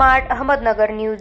Smart Ahmednagar news.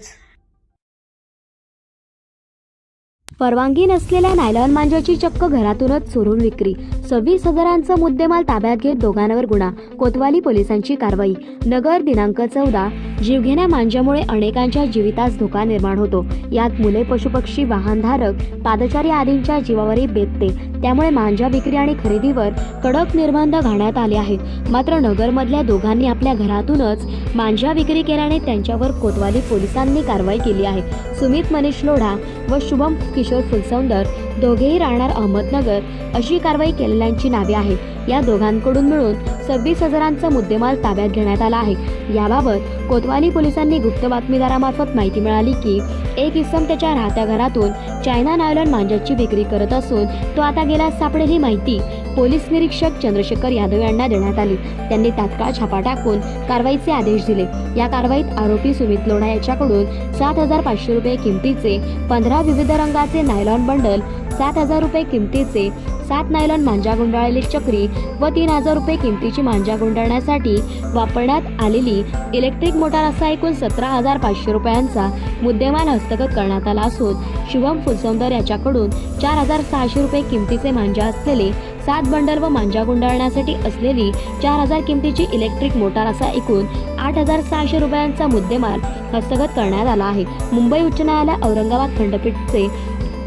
परवानगी नसलेल्या nylon मांजाची चक्क घरातूनच चोरून विक्री. सव्वीस हजारांचा मुद्देमाल ताब्यात घेत दोघांवर गुन्हा. कोतवाली पोलिसांची कारवाई. नगर दिनांक चौदा. जीवघेण्या मांजामुळे अनेकांच्या जीवितास धोका निर्माण होतो. यात मुले पशुपक्षी वाहनधारक पादचारी आदींच्या जीवावरही बेतते त्यामुळे मांजा विक्री आणि खरेदीवर कडक निर्बंध घालण्यात आले आहेत. मात्र नगरमधल्या दोघांनी आपल्या घरातूनच मांजा विक्री केल्याने त्यांच्यावर कोतवाली पोलिसांनी कारवाई केली आहे. सुमित मनीष लोढा व शुभम किशोर फुलसौंदर दोघेही राहणार अहमदनगर अशी कारवाई केलेल्यांची नावे आहेत. या दोघांकडून मिळून सव्वीस हजारांचा मुद्देमाल ताब्यात घेण्यात आला आहे. याबाबत कोतवाली पोलिसांनी गुप्त बातमीदारामार्फत माहिती मिळाली की एक इसम त्याच्या राहत्या घरातून चायना नायलॉन मांजाची विक्री करत असून तो आता गेला सापडेल ही माहिती पोलीस निरीक्षक चंद्रशेखर यादव यांना देण्यात आली. त्यांनी तात्काळ छापा टाकून कारवाईचे आदेश दिले. या कारवाईत आरोपी सुमित लोढा याच्याकडून सात हजार पाचशे रुपये किमतीचे पंधरा विविध रंगाचे नायलॉन बंडल सात हजार रुपये किमतीचे सात नायलॉन मांजा गुंडाळलेली चक्री व तीन हजार रुपये किमतीची मांजा गुंडाळण्यासाठी वापरण्यात आलेली इलेक्ट्रिक मोटार असा एकूण सतरा हजार पाचशे रुपयांचा मुद्देमाल हस्तगत करण्यात आला असून शिवम फुलसौंदर याच्याकडून चार हजार सहाशे रुपये किमतीचे मांजा असलेले सात बंडल व मांजा गुंडाळण्यासाठी असलेली चार हजार किमतीची इलेक्ट्रिक मोटार असा एकूण आठ हजार सहाशे रुपयांचा मुद्देमाल हस्तगत करण्यात आला आहे. मुंबई उच्च न्यायालय औरंगाबाद खंडपीठचे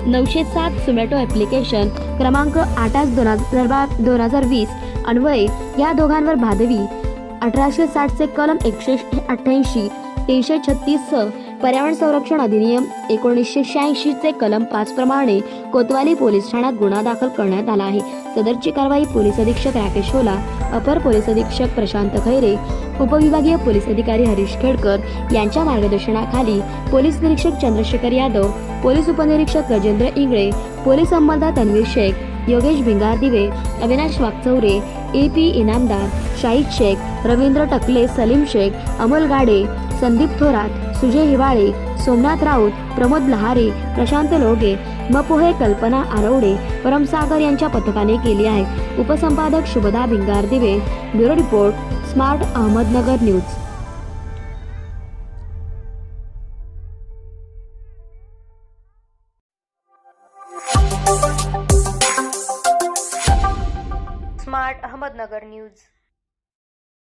नऊशे सात सुमॅटो ॲप्लिकेशन क्रमांक आठ आठ दोन हजार बा दोन हजार वीस अन्वये या दोघांवर भादवी अठराशे साठचे कलम एकशे अठ्ठ्याऐंशी तीनशे छत्तीस पर्यावरण संरक्षण अधिनियम एकोणीसशे शहाऐंशीचे कलम पाच प्रमाणे कोतवाली पोलीस ठाण्यात गुन्हा दाखल करण्यात आला आहे. सदरची कारवाई पोलीस अधीक्षक राकेश होला अपर पोलीस अधीक्षक प्रशांत खैरे उपविभागीय पोलीस अधिकारी हरीश खेडकर यांच्या मार्गदर्शनाखाली पोलीस निरीक्षक चंद्रशेखर यादव पोलीस उपनिरीक्षक गजेंद्र इंगळे पोलीस अंमलदार Tanveer Shaikh Yogesh Bhingardive Avinash Wagchaure A P Inamdar Shahid Shaikh Ravindra Takle Salim Shaikh Amol Gade Sandeep Thorat Sujay Hiwale Somnath Raut Pramod Lahare Prashant Loge मपोहे कल्पना आरवडे परमसागर यांच्या पथकाने केली आहे. उपसंपादक Shubhada Bhingardive bureau report smart Ahmednagar news. Smart Ahmednagar news.